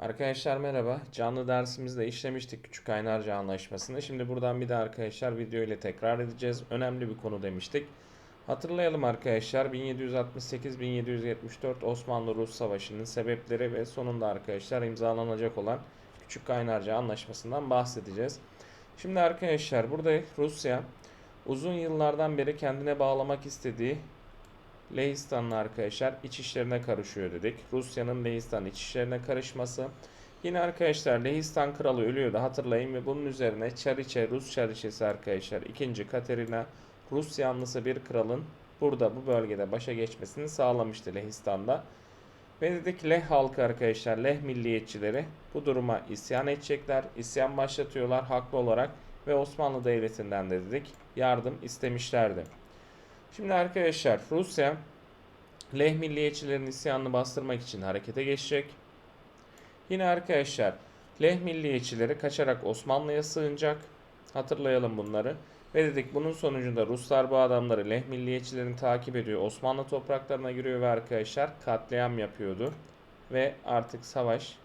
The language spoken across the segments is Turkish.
Arkadaşlar merhaba. Canlı dersimizde işlemiştik Küçük Kaynarca Anlaşması'nı. Şimdi buradan bir de arkadaşlar video ile tekrar edeceğiz. Önemli bir konu demiştik. Hatırlayalım arkadaşlar 1768-1774 Osmanlı-Rus Savaşı'nın sebepleri ve sonunda arkadaşlar imzalanacak olan Küçük Kaynarca Anlaşması'ndan bahsedeceğiz. Şimdi arkadaşlar burada Rusya uzun yıllardan beri kendine bağlamak istediği Lehistanlı arkadaşlar iç işlerine karışıyor dedik. Rusya'nın Lehistan iç işlerine karışması. Yine arkadaşlar Lehistan kralı ölüyordu hatırlayın ve bunun üzerine Çariçe Rus Çariçesi arkadaşlar 2. Katerina Rus yanlısı bir kralın burada bu bölgede başa geçmesini sağlamıştı Lehistan'da. Ve dedik Leh halkı arkadaşlar Leh milliyetçileri bu duruma isyan edecekler. İsyan başlatıyorlar haklı olarak ve Osmanlı Devleti'nden de dedik yardım istemişlerdi. Şimdi arkadaşlar Rusya Leh milliyetçilerin isyanını bastırmak için harekete geçecek. Yine arkadaşlar Leh milliyetçileri kaçarak Osmanlı'ya sığınacak. Hatırlayalım bunları. Ve dedik bunun sonucunda Ruslar bu adamları Leh milliyetçilerini takip ediyor. Osmanlı topraklarına giriyor ve arkadaşlar katliam yapıyordu. Ve artık savaş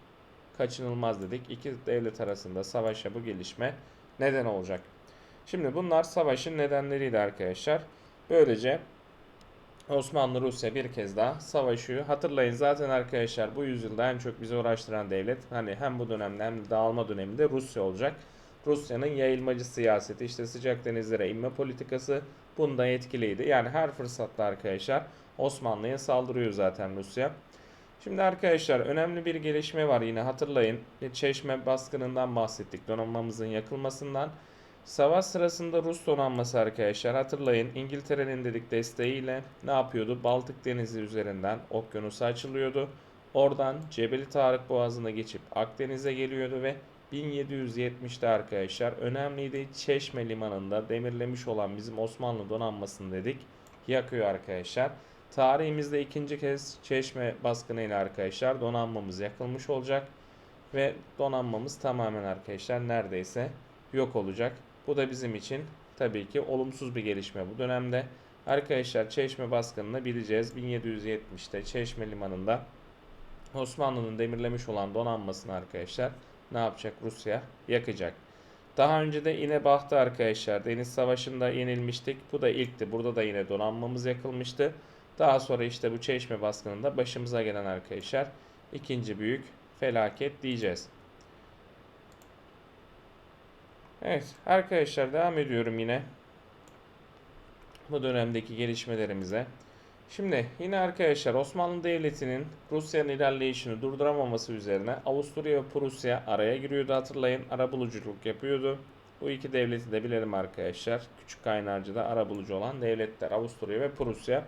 kaçınılmaz dedik. İki devlet arasında savaşa bu gelişme neden olacak. Şimdi bunlar savaşın nedenleriydi arkadaşlar. Böylece Osmanlı Rusya bir kez daha savaşıyor. Hatırlayın zaten arkadaşlar bu yüzyılda en çok bizi uğraştıran devlet hani hem bu dönemde hem de dağılma döneminde Rusya olacak. Rusya'nın yayılmacı siyaseti işte sıcak denizlere inme politikası bunda etkiliydi. Yani her fırsatta arkadaşlar Osmanlı'ya saldırıyor zaten Rusya. Şimdi arkadaşlar önemli bir gelişme var yine hatırlayın. Çeşme baskınından bahsettik. Donanmamızın yakılmasından. Savaş sırasında Rus donanması arkadaşlar hatırlayın İngiltere'nin dedik desteğiyle ne yapıyordu? Baltık Denizi üzerinden okyanusa açılıyordu. Oradan Cebeli Tarık Boğazı'na geçip Akdeniz'e geliyordu ve 1770'te arkadaşlar önemliydi Çeşme limanında demirlemiş olan bizim Osmanlı donanmasını dedik yakıyor arkadaşlar. Tarihimizde ikinci kez Çeşme baskınıyla arkadaşlar donanmamız yakılmış olacak ve donanmamız tamamen arkadaşlar neredeyse yok olacak. Bu da bizim için tabii ki olumsuz bir gelişme bu dönemde. Arkadaşlar Çeşme baskınını bileceğiz. 1770'te Çeşme limanında Osmanlı'nın demirlemiş olan donanmasını arkadaşlar ne yapacak Rusya? Yakacak. Daha önce de yine Bahtı arkadaşlar Deniz Savaşı'nda yenilmiştik. Bu da ilkti. Burada da yine donanmamız yakılmıştı. Daha sonra işte bu Çeşme baskınında başımıza gelen arkadaşlar ikinci büyük felaket diyeceğiz. Evet arkadaşlar devam ediyorum yine bu dönemdeki gelişmelerimize. Şimdi yine arkadaşlar Osmanlı Devleti'nin Rusya'nın ilerleyişini durduramaması üzerine Avusturya ve Prusya araya giriyordu hatırlayın. Arabuluculuk yapıyordu. Bu iki devleti de bilelim arkadaşlar. Küçük kaynarcıda arabulucu olan devletler Avusturya ve Prusya.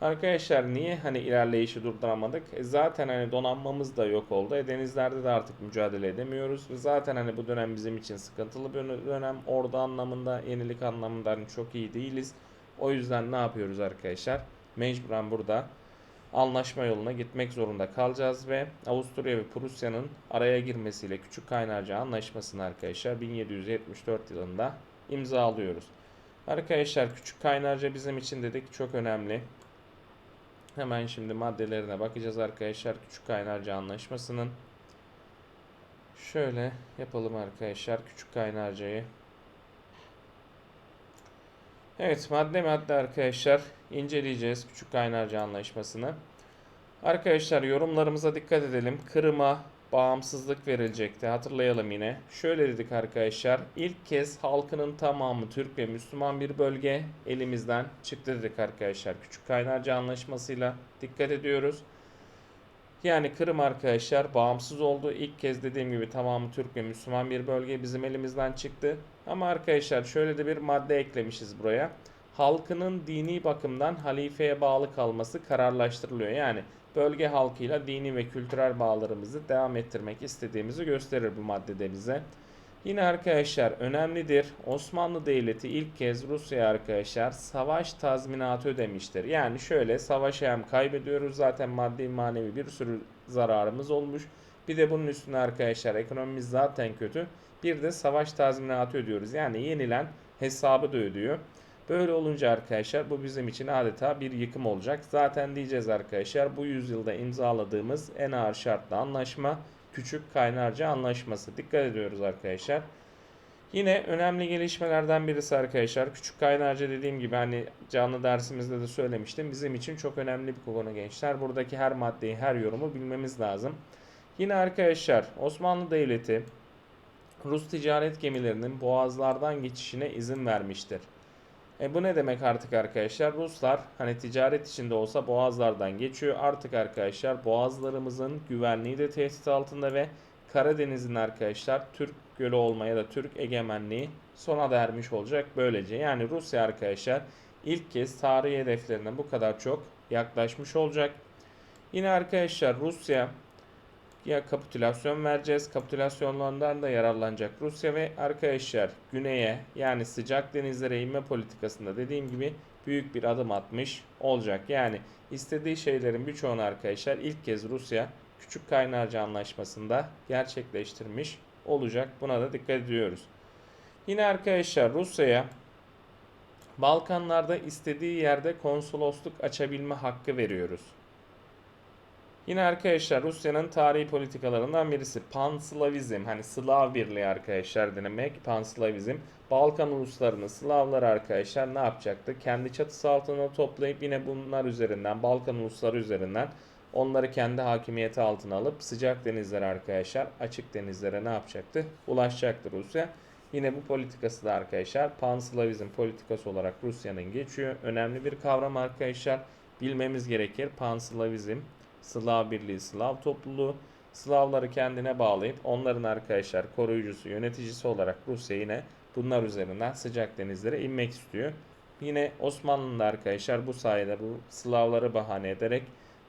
Arkadaşlar niye hani ilerleyişi durduramadık? E zaten hani donanmamız da yok oldu. E denizlerde de artık mücadele edemiyoruz. Ve zaten hani bu dönem bizim için sıkıntılı bir dönem. Orada anlamında, yenilik anlamında hani çok iyi değiliz. O yüzden ne yapıyoruz arkadaşlar? Mecburen burada anlaşma yoluna gitmek zorunda kalacağız ve Avusturya ve Prusya'nın araya girmesiyle Küçük Kaynarca Anlaşması'nı arkadaşlar 1774 yılında imzalıyoruz. Arkadaşlar Küçük Kaynarca bizim için dedik çok önemli. Hemen şimdi maddelerine bakacağız arkadaşlar. Küçük Kaynarca Anlaşması'nın. Şöyle yapalım arkadaşlar Küçük Kaynarca'yı. Evet madde madde arkadaşlar inceleyeceğiz Küçük Kaynarca Anlaşması'nı. Arkadaşlar yorumlarımıza dikkat edelim. Kırım'a bağımsızlık verilecekti. Hatırlayalım yine. Şöyle dedik arkadaşlar. İlk kez halkının tamamı Türk ve Müslüman bir bölge elimizden çıktı dedik arkadaşlar. Küçük Kaynarca Anlaşması'yla dikkat ediyoruz. Yani Kırım arkadaşlar bağımsız oldu. İlk kez dediğim gibi tamamı Türk ve Müslüman bir bölge bizim elimizden çıktı. Ama arkadaşlar şöyle de bir madde eklemişiz buraya. Halkının dini bakımdan halifeye bağlı kalması kararlaştırılıyor. Yani bölge halkıyla dini ve kültürel bağlarımızı devam ettirmek istediğimizi gösterir bu maddede bize. Yine arkadaşlar önemlidir. Osmanlı Devleti ilk kez Rusya arkadaşlar savaş tazminatı ödemiştir. Yani şöyle savaşı hem kaybediyoruz zaten maddi manevi bir sürü zararımız olmuş. Bir de bunun üstüne arkadaşlar ekonomimiz zaten kötü. Bir de savaş tazminatı ödüyoruz. Yani yenilen hesabı da ödüyor. Böyle olunca arkadaşlar bu bizim için adeta bir yıkım olacak. Zaten diyeceğiz arkadaşlar bu yüzyılda imzaladığımız en ağır şartlı anlaşma Küçük Kaynarca Anlaşması. Dikkat ediyoruz arkadaşlar. Yine önemli gelişmelerden birisi arkadaşlar. Küçük Kaynarca dediğim gibi hani canlı dersimizde de söylemiştim. Bizim için çok önemli bir konu gençler. Buradaki her maddeyi, her yorumu bilmemiz lazım. Yine arkadaşlar Osmanlı Devleti Rus ticaret gemilerinin boğazlardan geçişine izin vermiştir. E bu ne demek artık arkadaşlar? Ruslar hani ticaret içinde olsa boğazlardan geçiyor. Artık arkadaşlar boğazlarımızın güvenliği de tehdit altında ve Karadeniz'in arkadaşlar Türk gölü olmaya da Türk egemenliği sona ermiş olacak böylece. Yani Rusya arkadaşlar ilk kez tarihi hedeflerine bu kadar çok yaklaşmış olacak. Yine arkadaşlar Rusya ya kapitülasyon vereceğiz. Kapitülasyonlardan da yararlanacak Rusya ve arkadaşlar güneye yani sıcak denizlere inme politikasında dediğim gibi büyük bir adım atmış olacak. Yani istediği şeylerin birçoğunu arkadaşlar ilk kez Rusya Küçük Kaynarca Anlaşması'nda gerçekleştirmiş olacak. Buna da dikkat ediyoruz. Yine arkadaşlar Rusya'ya Balkanlarda istediği yerde konsolosluk açabilme hakkı veriyoruz. Yine arkadaşlar Rusya'nın tarihi politikalarından birisi Panslavizm. Hani Slav birliği arkadaşlar denemek. Panslavizm. Balkan uluslarını Slavlar arkadaşlar ne yapacaktı? Kendi çatısı altına toplayıp yine bunlar üzerinden Balkan ulusları üzerinden onları kendi hakimiyeti altına alıp sıcak denizlere arkadaşlar açık denizlere ne yapacaktı? Ulaşacaktı Rusya. Yine bu politikası da arkadaşlar Panslavizm politikası olarak Rusya'nın geçiyor. Önemli bir kavram arkadaşlar. Bilmemiz gerekir. Panslavizm Slav Birliği, Slav topluluğu Slavları kendine bağlayıp onların arkadaşlar koruyucusu, yöneticisi olarak Rusya yine bunlar üzerinden sıcak denizlere inmek istiyor. Yine Osmanlı'nın da arkadaşlar bu sayede bu Slavları bahane ederek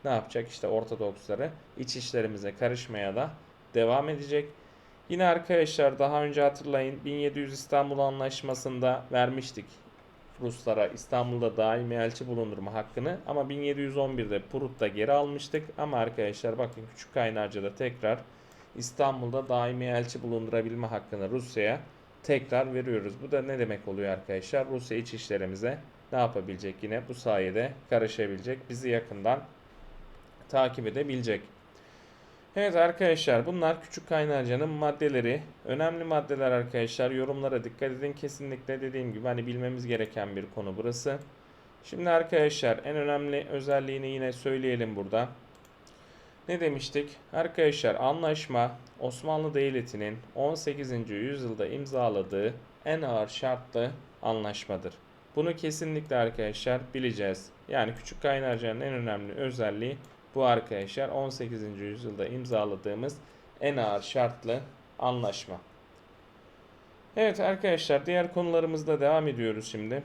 ne yapacak? İşte Ortodoksları iç işlerimize karışmaya da devam edecek. Yine arkadaşlar daha önce hatırlayın 1700 İstanbul Anlaşması'nda vermiştik Ruslara İstanbul'da daimi elçi bulundurma hakkını ama 1711'de Prut'ta geri almıştık ama arkadaşlar bakın Küçük Kaynarca'da tekrar İstanbul'da daimi elçi bulundurabilme hakkını Rusya'ya tekrar veriyoruz. Bu da ne demek oluyor arkadaşlar? Rusya iç işlerimize ne yapabilecek yine bu sayede karışabilecek, bizi yakından takip edebilecek. Evet arkadaşlar bunlar Küçük Kaynarca'nın maddeleri. Önemli maddeler arkadaşlar. Yorumlara dikkat edin. Kesinlikle dediğim gibi hani bilmemiz gereken bir konu burası. Şimdi arkadaşlar en önemli özelliğini yine söyleyelim burada. Ne demiştik? Arkadaşlar anlaşma Osmanlı Devleti'nin 18. yüzyılda imzaladığı en ağır şartlı anlaşmadır. Bunu kesinlikle arkadaşlar bileceğiz. Yani Küçük Kaynarca'nın en önemli özelliği bu arkadaşlar 18. yüzyılda imzaladığımız en ağır şartlı anlaşma. Evet arkadaşlar diğer konularımızda devam ediyoruz şimdi.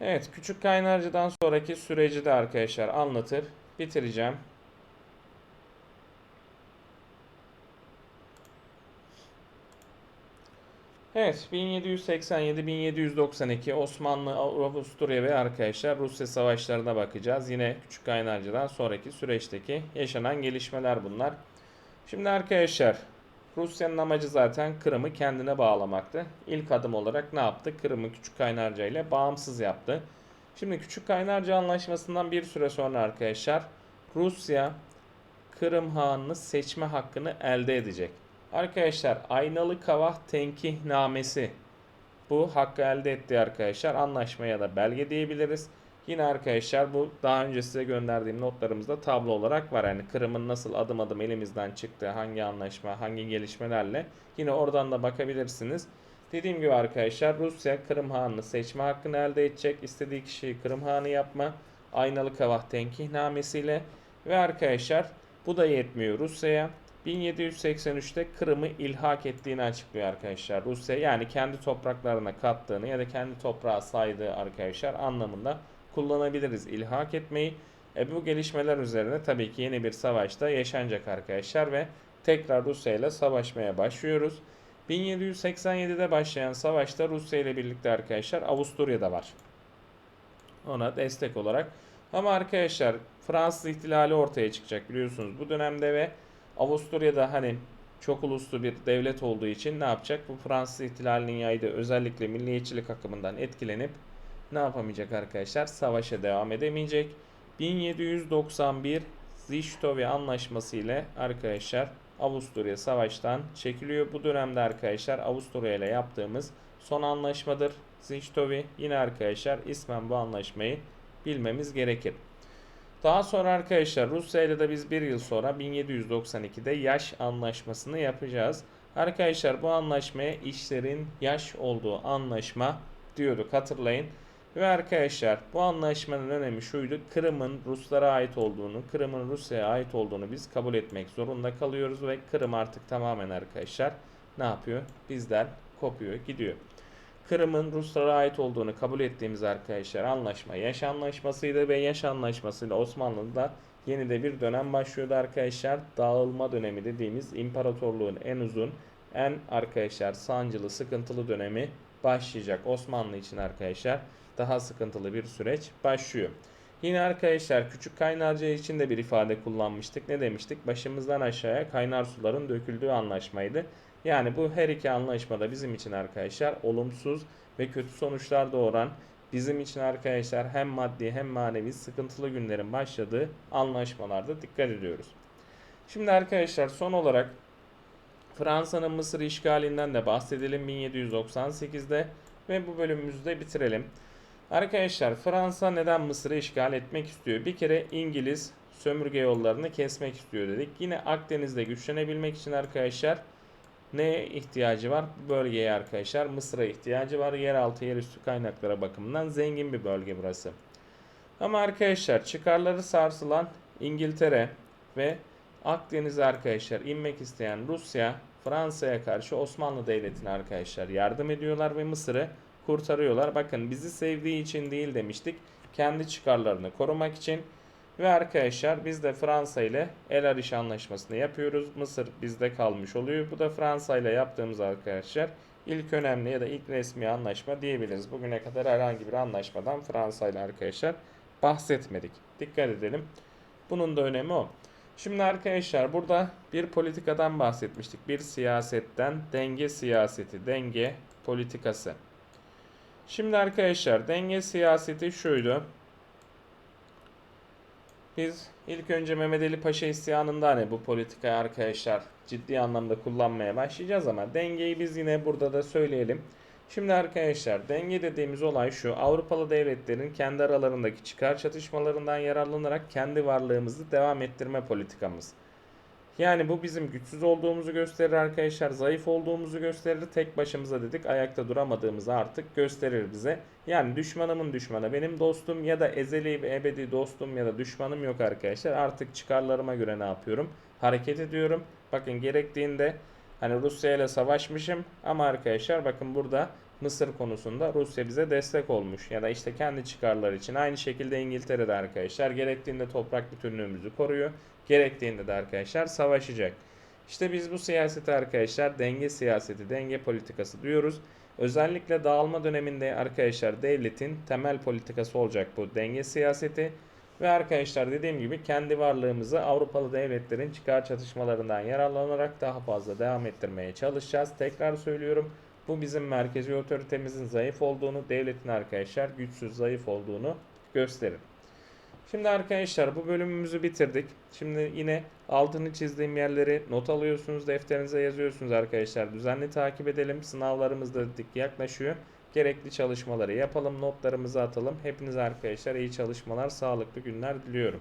Evet küçük kaynarcıdan sonraki süreci de arkadaşlar anlatır bitireceğim. Evet 1787-1792 Osmanlı, Avusturya ve arkadaşlar Rusya savaşlarına bakacağız. Yine Küçük Kaynarca'dan sonraki süreçteki yaşanan gelişmeler bunlar. Şimdi arkadaşlar Rusya'nın amacı zaten Kırım'ı kendine bağlamaktı. İlk adım olarak ne yaptı? Kırım'ı Küçük Kaynarca ile bağımsız yaptı. Şimdi Küçük Kaynarca Anlaşması'ndan bir süre sonra arkadaşlar Rusya Kırım Hanı'nı seçme hakkını elde edecek. Arkadaşlar aynalı kavah tenkihnamesi bu hakkı elde etti arkadaşlar. Anlaşmaya da belge diyebiliriz. Yine arkadaşlar bu daha önce size gönderdiğim notlarımızda tablo olarak var. Yani Kırım'ın nasıl adım adım elimizden çıktığı, hangi anlaşma, hangi gelişmelerle yine oradan da bakabilirsiniz. Dediğim gibi arkadaşlar Rusya Kırım Hanı'nı seçme hakkını elde edecek. İstediği kişiyi Kırım Hanı yapma. Aynalı kavah tenkihnamesiyle ve arkadaşlar bu da yetmiyor Rusya'ya. 1783'te Kırım'ı ilhak ettiğini açıklıyor arkadaşlar Rusya. Yani kendi topraklarına kattığını ya da kendi toprağa saydığı arkadaşlar anlamında kullanabiliriz ilhak etmeyi. E bu gelişmeler üzerine tabii ki yeni bir savaşta yaşanacak arkadaşlar ve tekrar Rusya ile savaşmaya başlıyoruz. 1787'de başlayan savaşta Rusya ile birlikte arkadaşlar Avusturya'da var. Ona destek olarak. Ama arkadaşlar Fransız ihtilali ortaya çıkacak biliyorsunuz bu dönemde ve Avusturya'da hani çok uluslu bir devlet olduğu için ne yapacak? Bu Fransız ihtilalinin yaydığı özellikle milliyetçilik akımından etkilenip ne yapamayacak arkadaşlar? Savaşa devam edemeyecek. 1791 Zichtovi Anlaşması ile arkadaşlar Avusturya savaştan çekiliyor. Bu dönemde arkadaşlar Avusturya ile yaptığımız son anlaşmadır. Zichtovi yine arkadaşlar ismen bu anlaşmayı bilmemiz gerekir. Daha sonra arkadaşlar Rusya ile de biz bir yıl sonra 1792'de yaş anlaşmasını yapacağız. Arkadaşlar bu anlaşmaya işlerin yaş olduğu anlaşma diyorduk hatırlayın. Ve arkadaşlar bu anlaşmanın önemi şuydu. Kırım'ın Ruslara ait olduğunu, Kırım'ın Rusya'ya ait olduğunu biz kabul etmek zorunda kalıyoruz ve Kırım artık tamamen arkadaşlar ne yapıyor? Bizden kopuyor, gidiyor. Kırım'ın Ruslara ait olduğunu kabul ettiğimiz arkadaşlar anlaşma yaş anlaşmasıydı ve yaş anlaşmasıyla Osmanlı'da yeni de bir dönem başlıyordu arkadaşlar. Dağılma dönemi dediğimiz imparatorluğun en uzun, en arkadaşlar sancılı, sıkıntılı dönemi başlayacak. Osmanlı için arkadaşlar daha sıkıntılı bir süreç başlıyor. Yine arkadaşlar küçük kaynarca için de bir ifade kullanmıştık. Ne demiştik? Başımızdan aşağıya kaynar suların döküldüğü anlaşmaydı. Yani bu her iki anlaşmada bizim için arkadaşlar olumsuz ve kötü sonuçlar doğuran bizim için arkadaşlar hem maddi hem manevi sıkıntılı günlerin başladığı anlaşmalarda dikkat ediyoruz. Şimdi arkadaşlar son olarak Fransa'nın Mısır işgalinden de bahsedelim 1798'de ve bu bölümümüzü de bitirelim. Arkadaşlar Fransa neden Mısır'ı işgal etmek istiyor? Bir kere İngiliz sömürge yollarını kesmek istiyor dedik. Yine Akdeniz'de güçlenebilmek için arkadaşlar neye ihtiyacı var? Bu bölgeye arkadaşlar Mısır'a ihtiyacı var. Yeraltı yerüstü kaynaklara bakımından zengin bir bölge burası. Ama arkadaşlar çıkarları sarsılan İngiltere ve Akdeniz'e arkadaşlar inmek isteyen Rusya Fransa'ya karşı Osmanlı Devleti'ne arkadaşlar yardım ediyorlar ve Mısır'ı kurtarıyorlar. Bakın bizi sevdiği için değil demiştik. Kendi çıkarlarını korumak için ve arkadaşlar biz de Fransa ile El Arish anlaşmasını yapıyoruz. Mısır bizde kalmış oluyor. Bu da Fransa ile yaptığımız arkadaşlar ilk önemli ya da ilk resmi anlaşma diyebiliriz. Bugüne kadar herhangi bir anlaşmadan Fransa ile arkadaşlar bahsetmedik. Dikkat edelim. Bunun da önemi o. Şimdi arkadaşlar burada bir politikadan bahsetmiştik. Bir siyasetten denge siyaseti, denge politikası. Şimdi arkadaşlar denge siyaseti şuydu. Biz ilk önce Mehmet Ali Paşa isyanında hani bu politikayı arkadaşlar ciddi anlamda kullanmaya başlayacağız ama dengeyi biz yine burada da söyleyelim. Şimdi arkadaşlar denge dediğimiz olay şu. Avrupalı devletlerin kendi aralarındaki çıkar çatışmalarından yararlanarak kendi varlığımızı devam ettirme politikamız. Yani bu bizim güçsüz olduğumuzu gösterir arkadaşlar. Zayıf olduğumuzu gösterir. Tek başımıza dedik ayakta duramadığımızı artık gösterir bize. Yani düşmanımın düşmanı benim dostum ya da ezeli ve ebedi dostum ya da düşmanım yok arkadaşlar. Artık çıkarlarıma göre ne yapıyorum? Hareket ediyorum. Bakın gerektiğinde hani Rusya ile savaşmışım ama arkadaşlar bakın burada Mısır konusunda Rusya bize destek olmuş ya da işte kendi çıkarları için aynı şekilde İngiltere'de arkadaşlar gerektiğinde toprak bütünlüğümüzü koruyor. Gerektiğinde de arkadaşlar savaşacak. İşte biz bu siyaseti arkadaşlar denge siyaseti, denge politikası diyoruz. Özellikle dağılma döneminde arkadaşlar devletin temel politikası olacak bu denge siyaseti. Ve arkadaşlar dediğim gibi kendi varlığımızı Avrupalı devletlerin çıkar çatışmalarından yararlanarak daha fazla devam ettirmeye çalışacağız. Tekrar söylüyorum bu bizim merkezi otoritemizin zayıf olduğunu, devletin arkadaşlar güçsüz zayıf olduğunu gösterir. Şimdi arkadaşlar bu bölümümüzü bitirdik. Şimdi yine altını çizdiğim yerleri not alıyorsunuz, defterinize yazıyorsunuz arkadaşlar. Düzenli takip edelim. Sınavlarımız da dik yaklaşıyor. Gerekli çalışmaları yapalım, notlarımızı atalım. Hepinize arkadaşlar iyi çalışmalar, sağlıklı günler diliyorum.